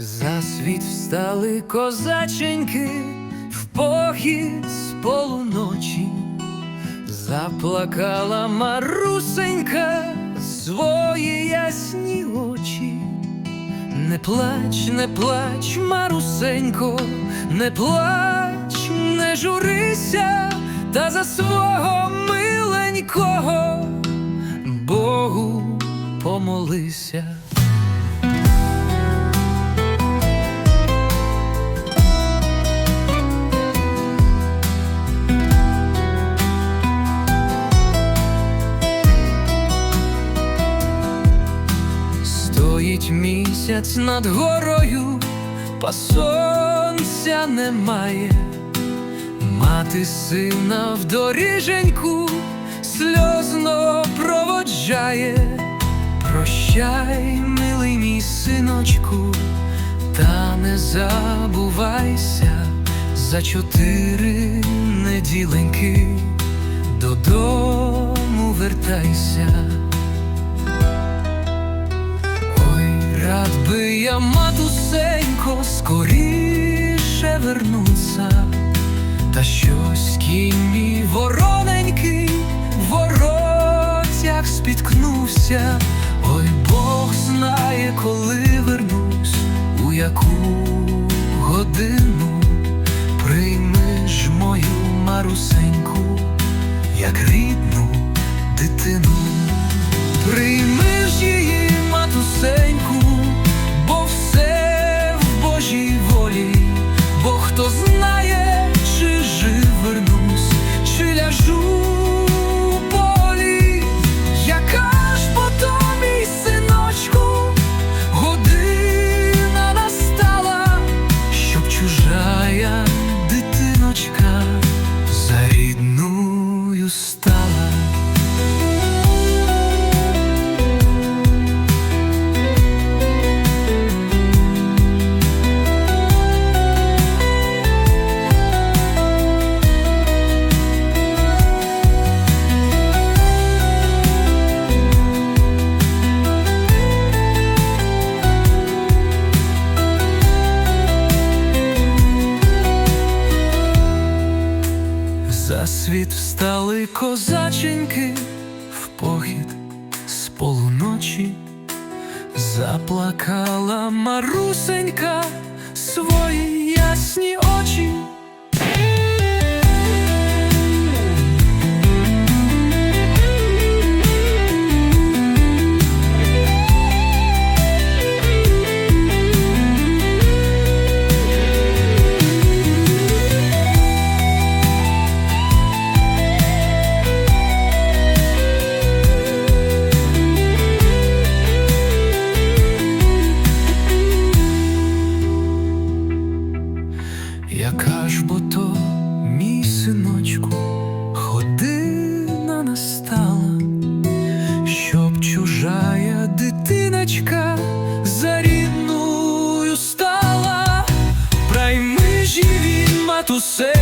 За світ встали козаченьки в похід з полуночі, заплакала Марусенька свої ясні очі. Не плач, не плач, Марусенько, не плач, не журися, та за свого миленького Богу помолися. Стоїть місяць над горою, па сонця немає, мати сина в доріженьку сльозно проводжає. Прощай, милий мій синочку, та не забувайся за чотири неділеньки матусенько, скоріше вернуться, та щось кінь вороненький в воротях спіткнувся. Ой, Бог знає, коли вернусь, у яку годину прийми ж мою марусеньку, як рідну рідною світ встали козаченьки в похід з полуночі, заплакала Марусенька свої ясні очі. Яка ж бо то, мій синочку, година настала, щоб чужая дитиночка за рідною стала, прайми живі матусе.